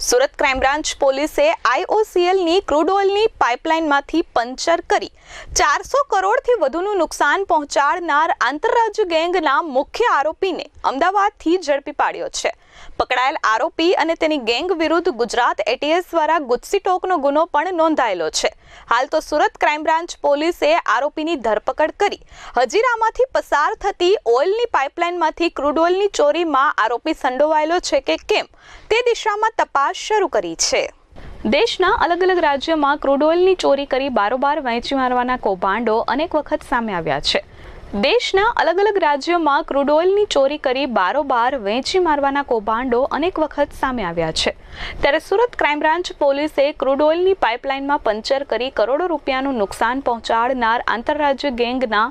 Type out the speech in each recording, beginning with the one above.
Surat crime branch પોલીસે આઈઓસીએલની crude ઓઇલની પાઇપલાઇનમાંથી puncture કરી ચારસો કરોડથી વધુનું નુકસાન પહોંચાડનાર આંતરરાજ્ય ગેંગના મુખ્ય આરોપીને અમદાવાદથી ઝડપી પાડ્યો છે. પકડાયેલ આરોપી અને તેની ગેંગ વિરુદ્ધ ગુજરાત એટીએસ દ્વારા ગુજસી ટોકનો ગુનો પણ નોંધાયેલો છે. હાલ તો સુરત ક્રાઇમ બ્રાન્ચ પોલીસે આરોપીની ધરપકડ કરી. હજીરામાંથી પસાર થતી ઓઇલની પાઇપલાઇનમાંથી ક્રૂડ ઓઇલની ચોરીમાં આરોપી સંડોવાયેલો છે કે કેમ? તે દિશામાં તપાસ શરૂ કરી છે. દેશના અલગ અલગ રાજ્યોમાં ક્રૂડ ઓઇલની ચોરી કરી બારોબાર વહેંચી મારવાના કૌભાંડો અનેક વખત સામે આવ્યા છે. દેશના અલગ અલગ રાજ્યોમાં ક્રૂડ ઓઇલની ચોરી કરી બારોબાર વેચી મારવાના કૌભાંડો અનેક વખત સામે આવ્યા છે. ત્યારે સુરત ક્રાઇમ બ્રાન્ચ પોલીસે ક્રૂડ ઓઇલની પાઇપલાઇનમાં પંચર કરી કરોડો રૂપિયાનું નુકસાન પહોંચાડનાર આંતરરાજ્ય ગેંગના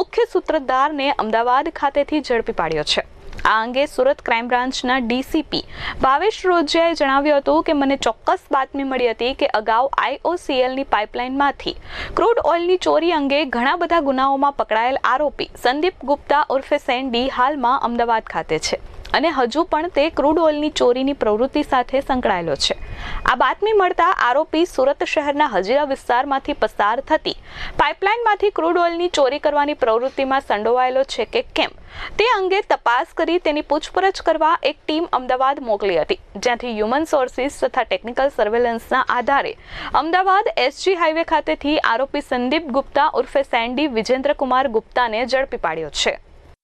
મુખ્ય સૂત્રધારને અમદાવાદ ખાતેથી ઝડપી પાડ્યો છે. આ અંગે સુરત ક્રાઇમ બ્રાન્ચના ડીસીપી ભાવેશ રોજિયાએ જણાવ્યું હતું કે મને ચોક્કસ બાતમી મળી હતી કે અગાઉ આઈઓસીએલની પાઇપલાઇનમાંથી ક્રૂડ ઓઇલની ચોરી અંગે ઘણા બધા ગુનાઓમાં પકડાયેલ આરોપી સંદીપ ગુપ્તા ઉર્ફે સેન્ડી હાલમાં અમદાવાદ ખાતે છે. અને હજુ પણ તે ક્રૂડ ઓઇલની ચોરીની પ્રવૃત્તિ સાથે સંકળાયેલો છે. આ બાતમી મળતા આરોપી સુરત શહેરના હજીરા વિસ્તારમાંથી પસાર થતી પાઇપલાઇનમાંથી ક્રૂડ ઓઇલની ચોરી કરવાની પ્રવૃત્તિમાં સંડોવાયેલો છે કે કેમ? તે અંગે તપાસ કરી તેની પૂછપરછ કરવા એક ટીમ અમદાવાદ મોકલી હતી. જ્યાંથી હ્યુમન સોર્સિસ તથા ટેકનિકલ સર્વેલન્સના આધારે અમદાવાદ એસજી હાઈવે ખાતેથી આરોપી સંદીપ ગુપ્તા ઉર્ફે સેન્ડી વિજેન્દ્રકુમાર ગુપ્તાને ઝડપી પાડ્યો છે.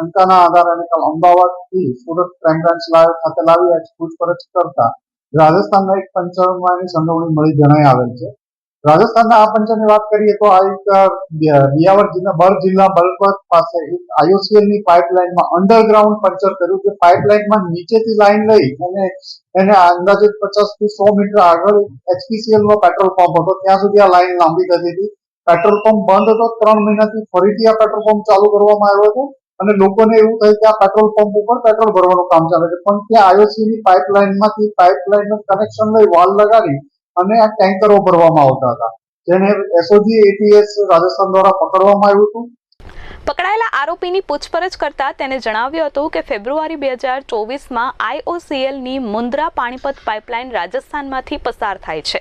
શંકાના આધારે અને કાલ અમદાવાદથી સુરત ક્રાઇમ બ્રાન્ચ ખાતે લાવી પૂછપરછ કરતા રાજસ્થાનના એક પંચરમાં એની સંડોવણી મળી જણાઈ આવેલ છે. રાજસ્થાનના આ પંચરની વાત કરીએ તો આ એક બિયાવર જિલ્લા બર જિલ્લા બલપત પાસે એક આઈઓસીએલની પાઇપલાઇનમાં અંડરગ્રાઉન્ડ પંચર કર્યું કે પાઇપલાઇનમાં નીચેથી લાઇન લઈ અને એને અંદાજે પચાસથી સો મીટર આગળ એચપીસીએલ નો પેટ્રોલ પંપ હતો. ત્યાં સુધી આ લાઇન લાંબી થતી હતી. પેટ્રોલ પંપ બંધ હતો. ત્રણ મહિનાથી ફરીથી આ પેટ્રોલ પંપ ચાલુ કરવામાં આવ્યો હતો. અને લોકોને એવું થયું કે આ પેટ્રોલ પંપ ઉપર પેટ્રોલ ભરવાનું કામ ચાલે છે. પણ ત્યાં આઈઓસી ની પાઇપલાઇનમાંથી પાઇપલાઇન કનેક્શન લઈ વાલ લગાડી અને આ ટેન્કરો ભરવામાં આવતા હતા. જેને એસઓજી એટીએસ રાજસ્થાન દ્વારા પકડવામાં આવ્યું હતું. પકડાયેલા આરોપીની પૂછપરછ કરતા તેને જણાવ્યું હતું કે ફેબ્રુઆરી બે હજાર ચોવીસમાં આઈઓસીએલની મુન્દ્રા પાણીપત પાઇપલાઇન રાજસ્થાનમાંથી પસાર થાય છે.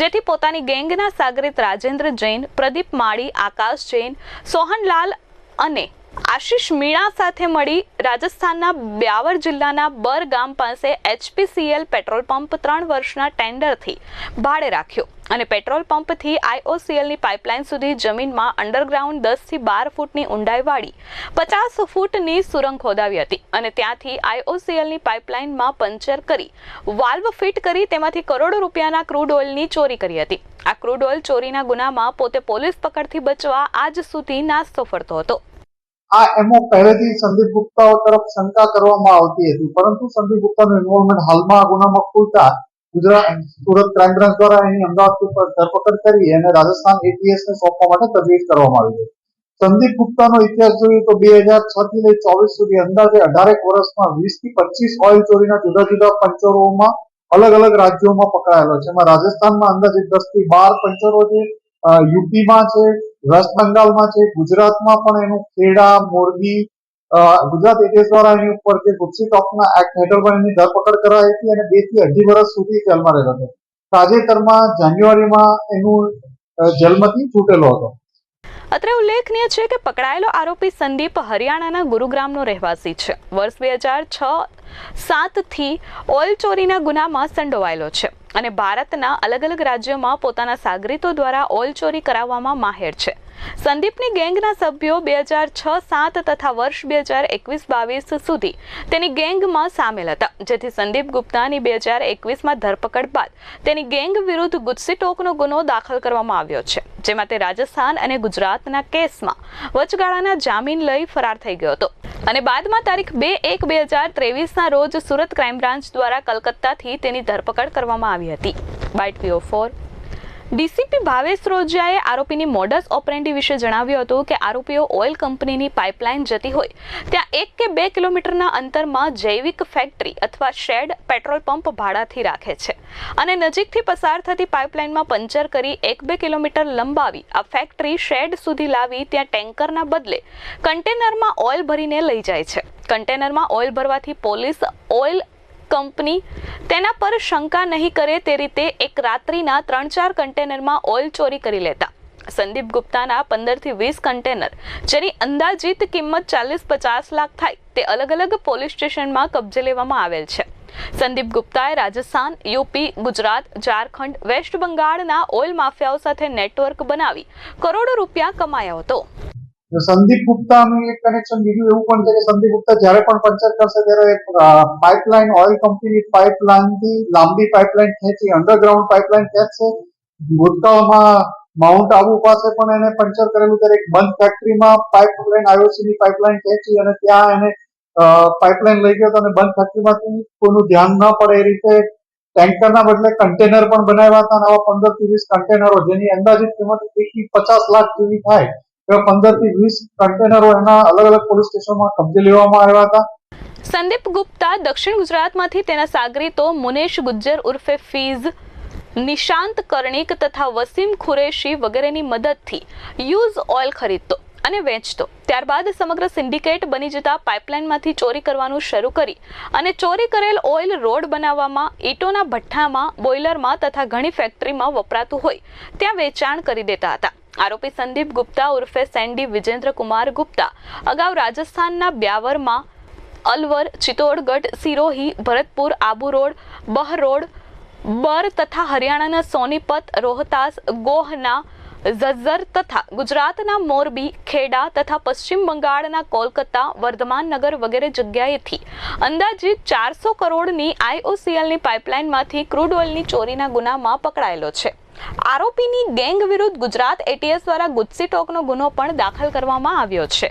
જેથી પોતાની ગેંગના સાગરિત રાજેન્દ્ર જૈન, પ્રદીપ માળી, આકાશ જૈન, સોહનલાલ અને આશિષ મીણા સાથે મળી રાજસ્થાનના બ્યાવર જિલ્લાના બર ગામ પાસે એચપીસીએલ પેટ્રોલ પંપ ત્રણ વર્ષના ટેન્ડરથી ભાડે રાખ્યો અને પેટ્રોલ પંપથી આઈઓસીએલની પાઇપલાઇન સુધી જમીનમાં અંડરગ્રાઉન્ડ દસથી બાર ફૂટની ઊંડાઈવાળી પચાસ ફૂટની સુરંગ ખોદાવી હતી અને ત્યાંથી આઈઓસીએલની પાઇપલાઇનમાં પંચર કરી વાલ્વ ફિટ કરી તેમાંથી કરોડો રૂપિયાના ક્રૂડ ઓઇલની ચોરી કરી હતી. આ ક્રૂડ ઓઇલ ચોરીના ગુનામાં પોતે પોલીસ પકડથી બચવા આજ સુધી નાસ્તો ફરતો હતો. આ એમો પહેલેથી સંદીપ ગુપ્તા તરફ શંકા કરવામાં આવતી હતી. પરંતુ સંદીપ ગુપ્તાનું ઇન્વોલ્વમેન્ટ હાલમાં આ ગુનામાં ખુલતા ગુજરાત સુરત ક્રાઇમ બ્રાન્ચ દ્વારા એની અમદાવાદ ઉપર ધરપકડ કરી અને રાજસ્થાન એટીએસ ને સોંપવા માટે તજવીજ કરવામાં આવી છે સંદીપ ગુપ્તાનો ઇતિહાસ જોઈએ તો બે હજાર છ થી લઈ ચોવીસ સુધી અંદાજે અઢારેક વર્ષમાં વીસથી પચીસ ઓઇલ ચોરીના જુદા જુદા પંચરોમાં અલગ અલગ રાજ્યોમાં પકડાયેલો છે. એમાં રાજસ્થાનમાં અંદાજે દસથી બાર પંચરો છે યુપીમાં છે વેસ્ટ બંગાળમાં છે, ગુજરાતમાં પણ એનું ખેડા, મોરબી ગુજરાત એટીએસ દ્વારા એની ઉપર જે ગુપ્સી ટોપના એક્ટ હેઠળ પણ એની ધરપકડ કરાઈ હતી અને બેથી અઢી વર્ષ સુધી જેલમાં રહેલો હતો. તાજેતરમાં જાન્યુઆરીમાં એનું જેલમાંથી છૂટેલો હતો. અત્રે ઉલ્લેખનીય છે કે પકડાયેલો આરોપી સંદીપ હરિયાણાના ગુરુગ્રામનો રહેવાસી છે. વર્ષ બે હજાર છ સાતથી ઓઇલ ચોરીના ગુનામાં સંડોવાયેલો છે. અને ભારતના અલગ અલગ રાજ્યોમાં પોતાના સાગરીતો દ્વારા ઓઇલ ચોરી કરાવવામાં માહેર છે. સંદીપની ગેંગના સભ્યો બે હજાર છ, સાત તથા વર્ષ બે હજાર એકવીસ, બાવીસ સુધી તેની ગેંગમાં સામેલ હતા. જેથી સંદીપ ગુપ્તાની બે હજાર એકવીસમાં ધરપકડ બાદ તેની ગેંગ વિરુદ્ધ ગુજસી ટોકનો ગુનો દાખલ કરવામાં આવ્યો છે, જેમાં તે રાજસ્થાન અને ગુજરાતના કેસમાં વચગાળાના જામીન લઈ ફરાર થઈ ગયો હતો. અને બાદમાં તારીખ બે એક બે હજાર ત્રેવીસના રોજ સુરત ક્રાઇમ બ્રાન્ચ દ્વારા કલકત્તાથી તેની ધરપકડ કરવામાં આવી હતી. બાઇટ પીઓ ફોર ડીસીપી ભાવેશ રોજિયાએ આરોપીની મોડસ ઓપરેન્ડી વિશે જણાવ્યું હતું કે આરોપીઓ ઓઇલ કંપનીની પાઇપલાઇન જતી હોય. ત્યાં એક કે બે કિલોમીટરના અંતરમાં જૈવિક ફેક્ટરી અથવા શેડ પેટ્રોલ પંપ ભાડાથી રાખે છે. અને નજીકથી પસાર થતી પાઇપલાઇનમાં પંચર કરી એક બે કિલોમીટર લંબાવી આ ફેક્ટરી શેડ સુધી લાવી ત્યાં ટેન્કરના બદલે કન્ટેનરમાં ઓઇલ ભરીને લઈ જાય છે. કન્ટેનરમાં ઓઇલ ભરવાથી પોલીસ ઓઇલ કંપની તેના પર શંકા નહીં કરે તે રીતે એક રાત્રિના ત્રણ ચાર કન્ટેનરમાં ઓઇલ ચોરી કરી લેતા. સંદીપ ગુપ્તાના પંદરથી વીસ કન્ટેનર, જેની અંદાજિત કિંમત ચાલીસ પચાસ લાખ થાય, તે અલગ અલગ પોલીસ સ્ટેશનમાં કબજે લેવામાં આવેલ છે. સંદીપ ગુપ્તાએ રાજસ્થાન, યુપી, ગુજરાત, ઝારખંડ, વેસ્ટ બંગાળના ઓઇલ માફિયાઓ સાથે નેટવર્ક બનાવી કરોડો રૂપિયા કમાયો હતો. સંદીપ ગુપ્તાનું એક કનેક્શન બીજું એવું પણ છે કે સંદીપ ગુપ્તા જ્યારે પણ પંચર કરશે ત્યારે એક પાઇપલાઇન ઓઇલ કંપનીની પાઇપલાઇનથી લાંબી પાઇપલાઇન ખેંચી અંડરગ્રાઉન્ડ પાઇપલાઇન ખેંચશે. ભૂતકાળમાં માઉન્ટ આબુ પાસે પણ એને પંચર કરેલું ત્યારે એક બંધ ફેક્ટરીમાં પાઇપલાઇન આઈઓસી ની પાઇપલાઇન ખેંચી અને ત્યાં એને પાઇપલાઇન લઈ ગયો હતો અને બંધ ફેક્ટરીમાંથી કોઈનું ધ્યાન ન પડે એ રીતે ટેન્કરના બદલે કન્ટેનર પણ બનાવ્યા હતા આવા પંદર વીસ કન્ટેનરો જેની અંદાજિત કિંમત પચાસ લાખ જેવી થાય. એવા પંદરથી વીસ કન્ટેનરો એના અલગ અલગ પોલીસ સ્ટેશનમાં કબજે લેવામાં આવ્યા હતા. સંદીપ ગુપ્તા દક્ષિણ ગુજરાતમાંથી તેના સાગરીતો મુનેશ ગુજ્જર ઉર્ફે ફીઝ, નિશાંત કર્ણિક તથા વસીમ ખુરેશી વગેરેની મદદથી યુઝ ઓઇલ ખરીદતો અને વેચતો. ત્યારબાદ સમગ્ર સિન્ડિકેટ બની જતા પાઇપલાઇનમાંથી ચોરી કરવાનું શરૂ કરી અને ચોરી કરેલ ઓઇલ રોડ બનાવવામાં, ઈંટોના ભઠ્ઠામાં, બોઇલરમાં તથા ઘણી ફેક્ટરીમાં વપરાતું હોય, ત્યાં વેચાણ કરી દેતા હતા. આરોપી સંદીપ ગુપ્તા ઉર્ફે સેન્ડી વિજેન્દ્ર કુમાર ગુપ્તા. અગાઉ રાજસ્થાનના બ્યાવરમાં અલવર, ચિત્તોડગઢ, સિરોહી, ભરતપુર, આબુ રોડ બહરોડ બર તથા હરિયાણાના સોનીપત, રોહતાસ, ગોહના ઝઝ્ઝર તથા ગુજરાતના મોરબી, ખેડા તથા પશ્ચિમ બંગાળના કોલકાતા, વર્ધમાન નગર વગેરે જગ્યાએથી અંદાજિત ચારસો કરોડની આઈઓસીએલની પાઇપલાઇનમાંથી ક્રૂડ ઓઇલની ચોરીના ગુનામાં પકડાયેલો છે. આરોપીની ગેંગ વિરુદ્ધ ગુજરાત એટીએસ દ્વારા ગુજસી ટોકનો ગુનો પણ દાખલ કરવામાં આવ્યો છે.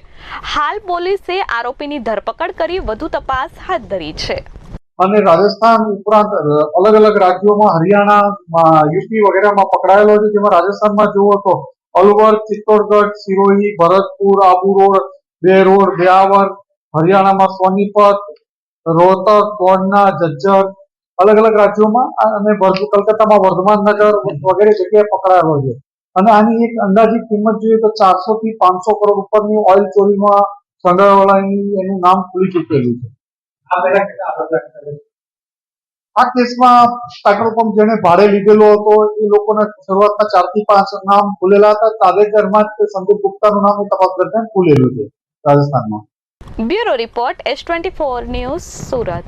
હાલ પોલીસે આરોપીની ધરપકડ કરી વધુ તપાસ હાથ ધરી છે. અને રાજસ્થાન ઉપરાંત અલગ અલગ રાજ્યોમાં હરિયાણા યુપી વગેરેમાં પકડાયેલો છે. જેમાં રાજસ્થાનમાં જુઓ તો અલવર, ચિત્તોડગઢ સિરોહી ભરતપુર, આબુ રોડ, બે રોડ બ્યાવર હરિયાણામાં સોનીપત, રોહતક કોણના જજ્જર અલગ અલગ રાજ્યોમાં અને કલકત્તામાં વર્ધમાન નગર વગેરે જગ્યાએ પકડાયેલો છે. અને આની એક અંદાજિત કિંમત જોઈએ તો ચારસો થી પાંચસો કરોડ ઉપરની ઓઇલ ચોરીમાં સંડોવાળાની એનું નામ ખુલી ચૂકેલું છે. આ કેસમાં પેટ્રોલ પંપ જેને ભાડે લીધેલો હતો એ લોકોના શરૂઆતના ચારથી પાંચ નામ ખુલેલા હતા. તાજેતરમાં જ સંદીપ ગુપ્તાનું નામ તપાસ દરમિયાન ખુલેલું છે રાજસ્થાનમાં. Bureau report S twenty four news Surat.